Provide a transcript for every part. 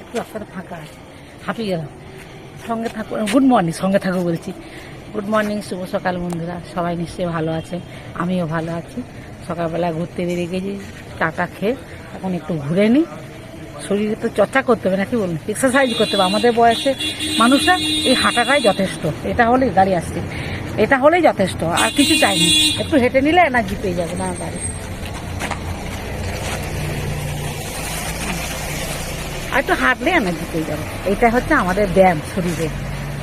একটু রাস্তাটা ফাঁকা হাঁপিয়ে সঙ্গে গুড মর্নিং সঙ্গে থাকো বলছি। গুড মর্নিং শুভ সকাল বন্ধুরা। সবাই নিশ্চয়ই ভালো আছে। আমিও ভালো আছি। সকালবেলা ঘুরতে বেরিয়ে গেছি চাটা খেয়ে। এখন একটু ঘুরে নিই। শরীরে তো চর্চা করতে হবে নাকি বলুন? এক্সারসাইজ করতে হবে। আমাদের বয়সে মানুষরা এই হাঁটাটাই যথেষ্ট। এটা হলেই গাড়ি আসছে। এটা হলেই যথেষ্ট। আর কিছু চাইনি একটু হেঁটে নিলে এনার্জি পেয়ে যাবে। না গাড়ি আর একটু হাঁটলে এনার্জি পেয়ে যাবে। এটা হচ্ছে আমাদের ব্যায়াম শরীরে।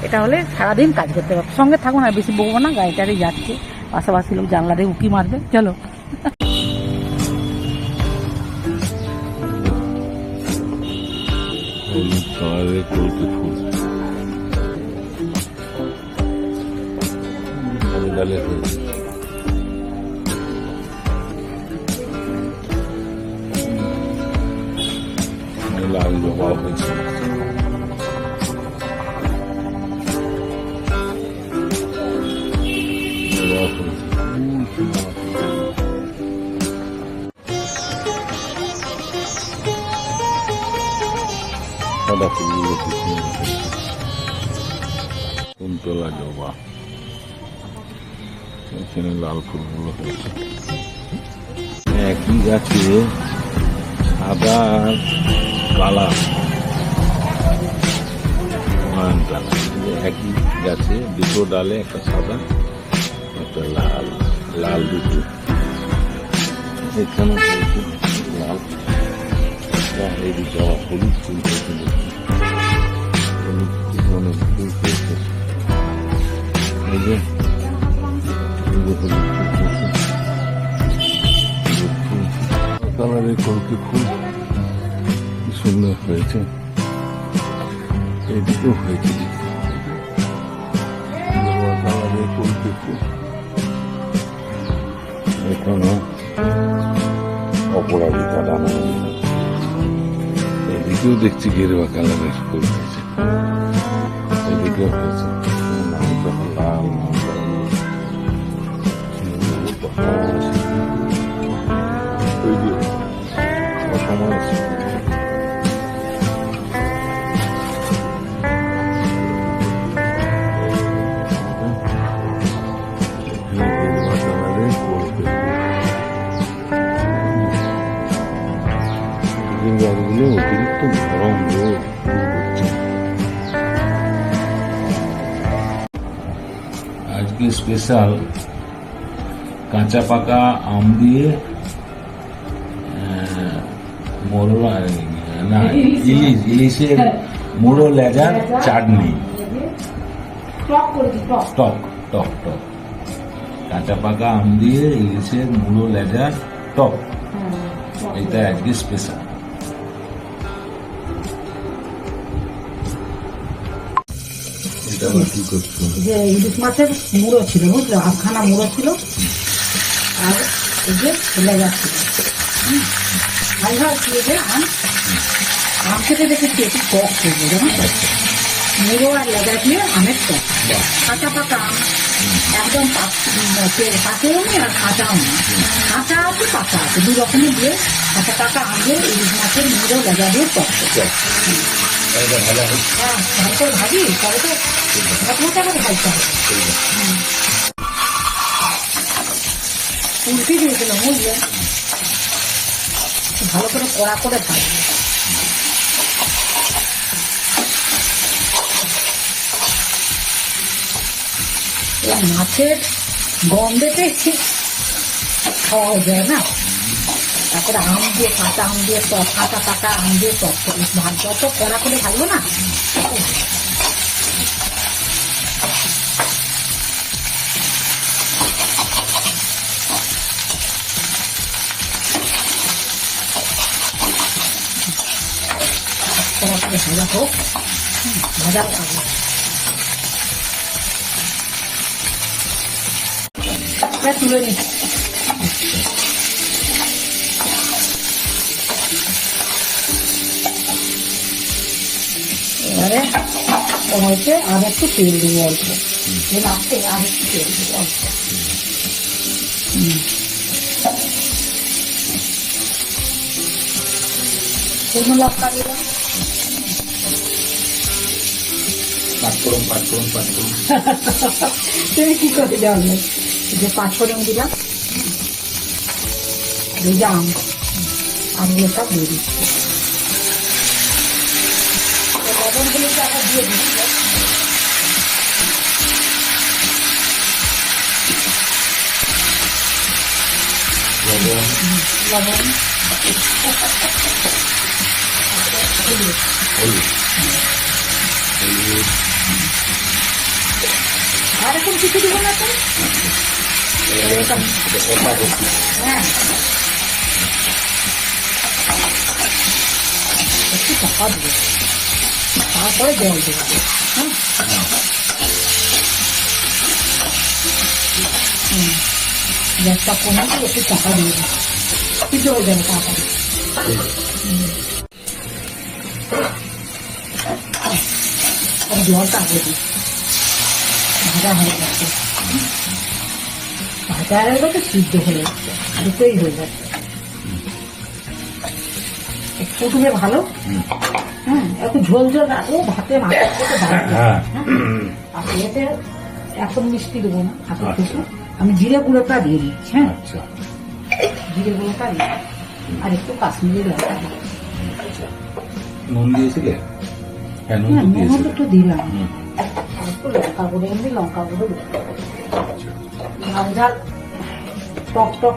এটা হলে সারাদিন কাজ করতে পারবে। সঙ্গে থাকুন, আর বেশি বকবো না গাড়িটারে যাচ্ছি। পাশাপাশি লোক জানলা দিয়ে উকি মারবে। চলো। ফুল সাদা ফুলগুলো খুব সুন্দর হয়েছে কুন্তলা জবা এখানে লাল ফুলগুলো হয়েছে একই গাছে সাদা কালা নয়ন কালা একই গাছে দুটো ডালে, একটা সাদা, একটা লাল। লাল দুটো। এখানে লাল। এই জবা হলুদ সুন্দর হয়েছে। এদিকেও হয়েছে। এখানে অপরাজিতা দানা এদিকেও দেখছি গেরুয়া কালারের হয়েছে। লাল আজকে স্পেশাল কাঁচা পাকা আম দিয়ে মোরল না ইলিশ। ইলিশের মুড়ো লেজার চাটনি। টক টক। টক টক টক। কাঁচা পাকা আম দিয়ে ইলিশের মুড়ো লেজার টক। এটা আজকে স্পেশাল যে ইলিশ মাছের মুড়ো ছিল বুঝলো? আধখানা মুড়ো ছিল। আর এই যে ছিল। ভাই ভাই দিয়ে যে আম। আম খেতে দেখেছি একটু টক করব জানো? মুড়ো আর লেগা দিয়ে আমের টক। কাঁচা পাকা আম। একদম পাকেও নেই আর কাঁচাও নেই। কাঁচা আছে পাকা আছে। দু রকমের দিয়ে কাঁচা পাকা আম দিয়ে ইলিশ মাছের মুড়ো লেগা দিয়ে টক। ভালো করে উল্টে দিয়েছিলাম ভালো করে কড়া করে ভাজবে মাছের গন্ধেতে খাওয়া যায় না। তারপরে আম দিয়ে কাঁচা আম দিয়ে টক কাঁচা পাকা আম দিয়ে টক করে ভাত যত কড়া করে ভাজবো না তত ভালো। কড়া করে ভাজা হোক হুম, ভাজার আগে এটা তুলে নিচ্ছি এবারে কড়াইতে আর একটু তেল দেবো অল্প আসতে আর একটু তেল দেবো অল্প। শুকনো লঙ্কা দিলাম তুমি কি করে জানলে? যে পাঁচফোড়ন দিলাম আম। আমগুলো সব দিয়ে দিচ্ছি। তো লবণগুলো তো আবার দিয়ে দিচ্ছি লবণ আর এখন কিছু দিব না তো হ্যাঁ একটু টাকা দেবো তারপরে জল দেবো গ্যাসটা কমে একটু টাকা দিয়ে দেবো সিদ্ধ হয়ে যাবে তাড়াতাড়ি জলটা আগে দিই ভাজা হয়ে যাচ্ছে ভাজা হয়ে গেছে সিদ্ধ হয়ে যাচ্ছে দুটোই হয়ে যাচ্ছে ফুটবে ভালো। হ্যাঁ একটু ঝোল ঝোল রাখব ভাতে মাথা থেকে দাঁড়িয়ে হ্যাঁ এতে এখন মিষ্টি দেবো না হাতের আচ্ছা। থেকে আমি জিরে গুঁড়োটা দিয়ে দিচ্ছি হ্যাঁ। আচ্ছা। জিরে গুঁড়োটা দিয়ে আর একটু কাশ্মীরি লঙ্কা। আচ্ছা। নুন দিয়েছিলে হ্যাঁ নুন হ্যাঁ একটু দিলাম। একটু লঙ্কা গুঁড়ো এমনি লঙ্কা গুঁড়ো ঝাল ঝাল টক টক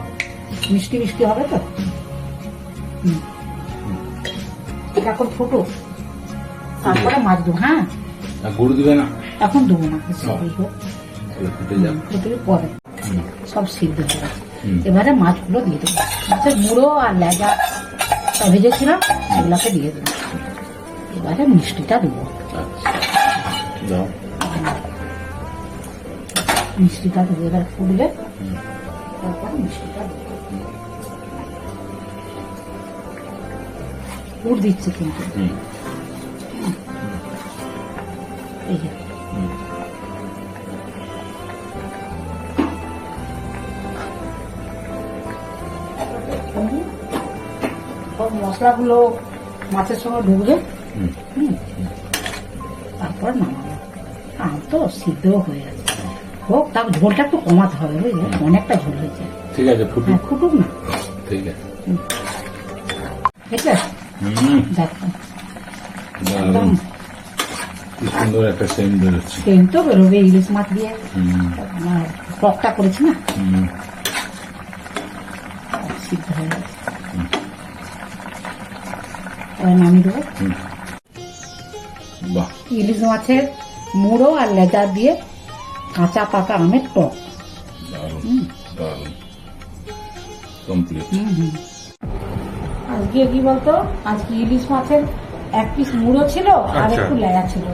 মিষ্টি মিষ্টি হবে তো? হুম। এখন ফুটো তারপরে মাছ দেবো হ্যাঁ? গুড় দিবে না। এখন দেবো না। পরে সব সিদ্ধ হয়ে এবারে মাছগুলো দিয়ে দেবো। মাছের মুড়ো আর লেজা ভেজেছিলাম সেগুলোকে দিয়ে দেবো। এবারে মিষ্টিটা দেবো। আচ্ছা মিষ্টিটা দেবো এবার ফুটবে। তারপরে মিষ্টিটা দেবো। পুর দিচ্ছে কিন্তু। এই যে। সব মশলাগুলো মাছের সঙ্গে ঢুকবে। তারপর নামাবো। আম তো সিদ্ধ হয়ে গেছে হোক তার ঝোলটা একটু কমাতে হবে বুঝলে? অনেকটা ঝোল হয়েছে ঠিক আছে ফুটুক। হ্যাঁ ফুটুক না। ঠিক আছে। ঠিক আছে। দেখো দারুণ সুন্দর একটা সেন্ট বেরোচ্ছে ট্রেন তো বেরোবে ইলিশ মাছ দিয়ে আমার টকটা করেছি না সিদ্ধ হয়ে গেছে নামিয়ে দেবো বাহ ইলিশ মাছের মুড়ো আর লেজা দিয়ে কাঁচা পাকা আমের টক কমপ্লিট হুম হুম। আজকে কি বলতো? আজকে ইলিশ মাছের এক পিস মুড়ো ছিল আর আচ্ছা। একটু লেজা ছিল।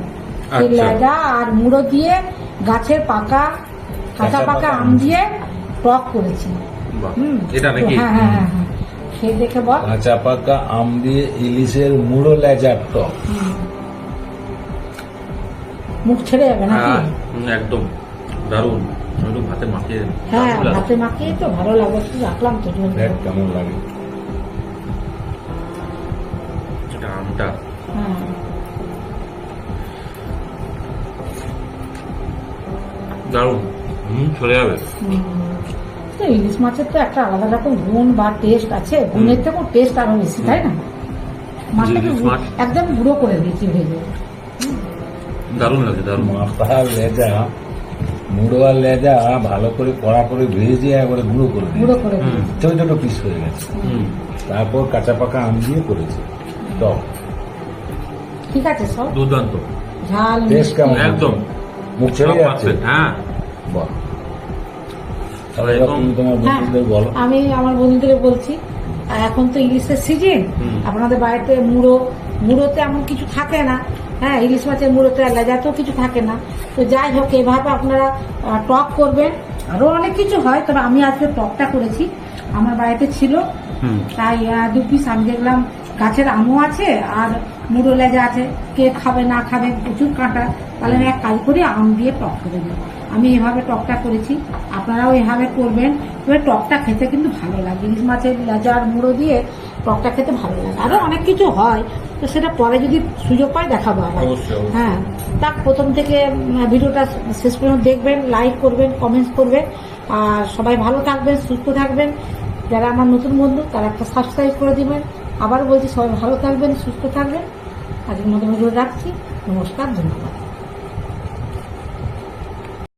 সেই আচ্ছা। লেজা আর মুড়ো দিয়ে গাছের পাকা কাঁচা পাকা আম দিয়ে টক করেছি। হুম। এটা নাকি? হ্যাঁ হ্যাঁ হ্যাঁ খেয়ে দেখে বল। কাঁচা পাকা আম দিয়ে ইলিশের মুড়ো লেজার টক। মুখ ছেড়ে যাবে নাকি? হুম, একদম। দারুণ। একটু ভাতে মাখিয়ে হ্যাঁ ভাতে মাখিয়ে তো ভালো লাগে। রাখলাম তো। কেমন লাগে। হ্যাঁ দারুণ। হুম চলে যাবে। তো ইলিশ মাছের তো একটা আলাদা রকম গুণ বা টেস্ট আছে। গুণের থেকেও টেস্ট আরও বেশি তাই না? মাছটাকে মাছ। একদম গুঁড়ো করে দিয়েছি ভেজে। দারুণ লাগে দারুণ। মাথা লেজা মুড়ো আর লেজা ভালো করে কড়া করে ভেজে একবারে গুঁড়ো করে গুঁড়ো করে ছোট ছোট পিস হয়ে গেছে। তারপর কাঁচা পাকা আম দিয়ে করেছে। টক। ঠিক আছে সব? দুর্দান্ত। ঝাল টেস্ট। কেমন? একদম। মুখ ছেড়ে যাচ্ছে? হ্যাঁ। বাহ। তাহলে এবার তোমার হ্যাঁ বন্ধুদের বলো। আমি আমার বন্ধুদের বলছি এখন তো ইলিশের সিজন আপনাদের বাড়িতে মুড়ো মুড়োতে এমন কিছু থাকে না। হ্যাঁ ইলিশ মাছের মুড়োতে লেজাতেও কিছু থাকে না। তো যাই হোক এভাবে আপনারা টক করবেন। আরও অনেক কিছু হয় তবে আমি আজকে টকটা করেছি। আমার বাড়িতে ছিল তাই দু পিস আমি দেখলাম গাছের আমও আছে আর মুড়ো লেজা আছে কে খাবে না খাবে প্রচুর কাঁটা তাহলে আমি এক কাজ করি আম দিয়ে টক করে দিই আমি এভাবে টকটা করেছি আপনারাও এভাবে করবেন এবার টকটা খেতে কিন্তু ভালো লাগে। ইলিশ মাছের লেজা আর মুড়ো দিয়ে টকটা খেতে ভালো লাগে। আরও অনেক কিছু হয় তো সেটা পরে যদি সুযোগ পাই দেখাবো আবার। অবশ্যই। হ্যাঁ তা প্রথম থেকে ভিডিওটা শেষ পর্যন্ত দেখবেন লাইক করবেন কমেন্টস করবেন আর সবাই ভালো থাকবেন সুস্থ থাকবেন। যারা আমার নতুন বন্ধু, তারা একটা সাবস্ক্রাইব করে দেবেন। আবার বলছি, সবাই ভালো থাকবেন, সুস্থ থাকবেন। আজকের মতো রাখছি। নমস্কার, ধন্যবাদ।